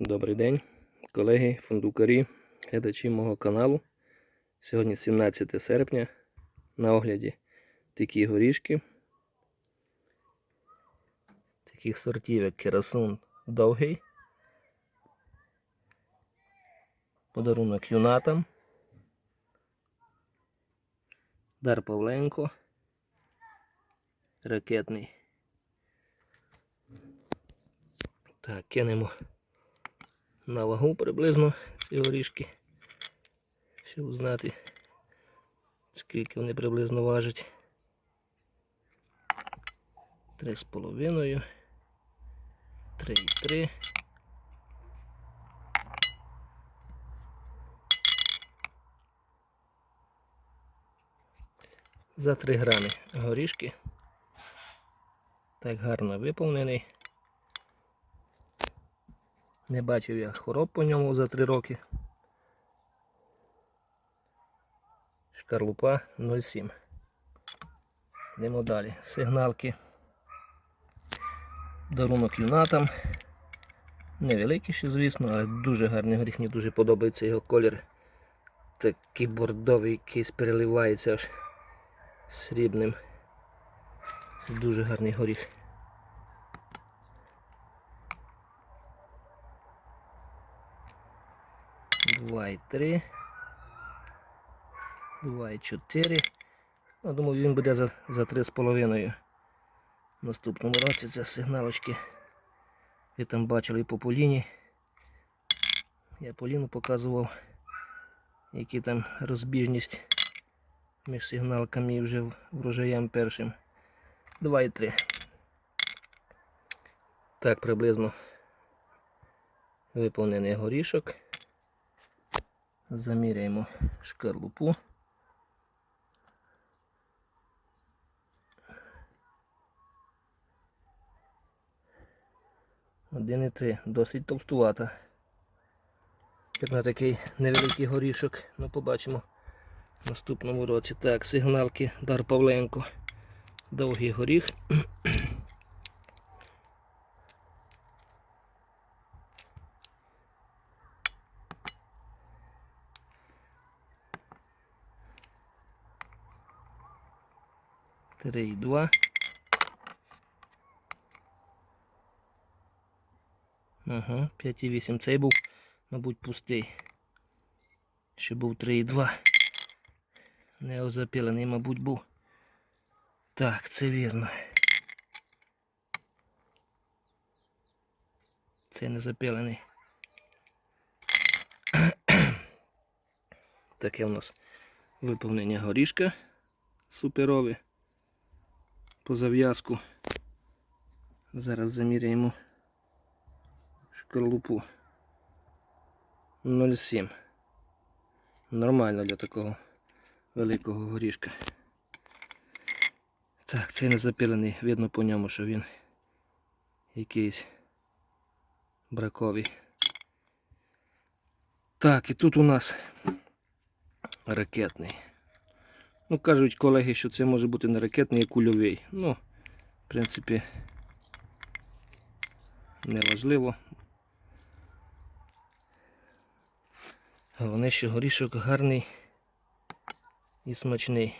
Добрий день, колеги, фундукарі, глядачі мого каналу. Сьогодні 17 серпня. На огляді такі горішки. Таких сортів, як керасун довгий. Подарунок юнатам. Дар Павленко. Ракетний. Так, кинемо на вагу приблизно ці горішки, щоб знати, скільки вони приблизно важать. Три з половиною, три і три. За 3 грами горішки. Так гарно виповнений. Не бачив я хвороб по ньому за 3 роки. Шкарлупа 0,7. Йдемо далі. Сигналки. Дарунок юнатам. Невеликий ще, звісно, але дуже гарний горіх. Мені дуже подобається його колір. Такий бордовий, якийсь переливається аж срібним. Дуже гарний горіх. Два і три. Два і чотири. Ну, думаю, він буде за, за три з половиною. В наступному році це сигналочки. Ви там бачили по поліні. Я поліну показував, які там розбіжність між сигналками і вже врожаєм першим. Два і три. Так, приблизно виповнений горішок. Заміряємо шкарлупу. Один і три. Досить товстувата. Як на такий невеликий горішок. Ну, побачимо в наступному році. Так, сигналки Дар Павленко. Довгий горіх. Три і два. Ага, 5,8. Цей був, мабуть, пустий. Ще був 3,2. Неозапілений, мабуть, був. Так, це вірно. Це не запілений. Таке у нас виповнення горішка суперове по зав'язку. Зараз заміряємо шкарлупу 0,7. Нормально для такого великого горішка. Так, цей не запілений, видно по ньому, що він якийсь браковий. Так, і тут у нас ракетний. Ну, кажуть колеги, що це може бути не ракетний, а кульовий. Ну, в принципі, неважливо. Головне, що горішок гарний і смачний.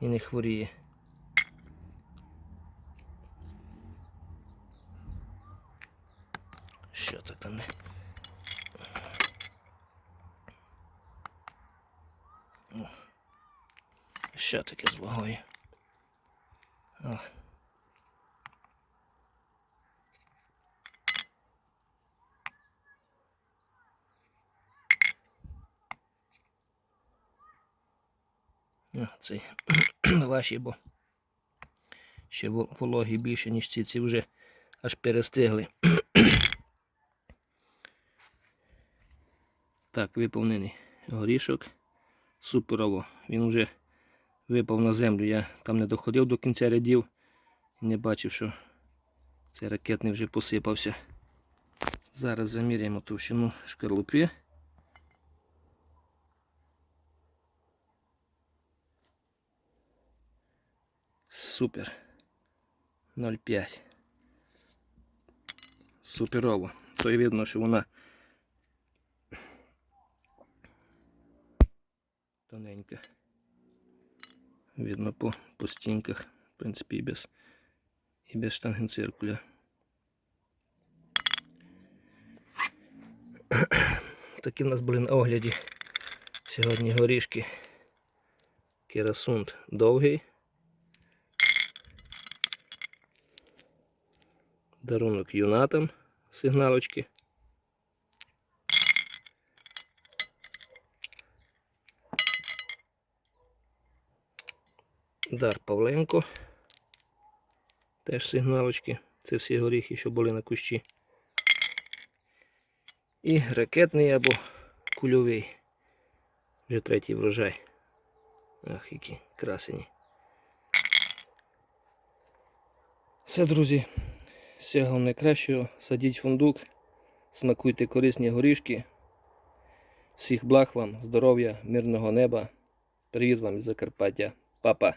І не хворіє. Що це там? не- О. Що таке з вагою? О. Цей ваші, бо ще вологі більше, ніж ці, ці вже аж перестигли. Так, виповнений горішок. Суперово. Він вже випав на землю. Я там не доходив до кінця рядів і не бачив, що цей ракетний вже посипався. Зараз заміряємо товщину шкарлупи. Супер. 0,5. Суперово. то і видно, що вона тоненька. Видно по, по стінках, в принципі, і без, і без штангенциркуля. Такі в нас були на огляді. Сьогодні горішки. Керасунд довгий. Дарунок юнатам сигналочки. Дар Павленко. Теж сигналочки. Це всі горіхи, що були на кущі. І ракетний або кульовий. Вже третій врожай. Ах, які красені. Все, друзі. Всього найкращого. Садіть фундук, смакуйте корисні горішки. Всіх благ вам, здоров'я, мирного неба. Привіт вам із Закарпаття. Папа.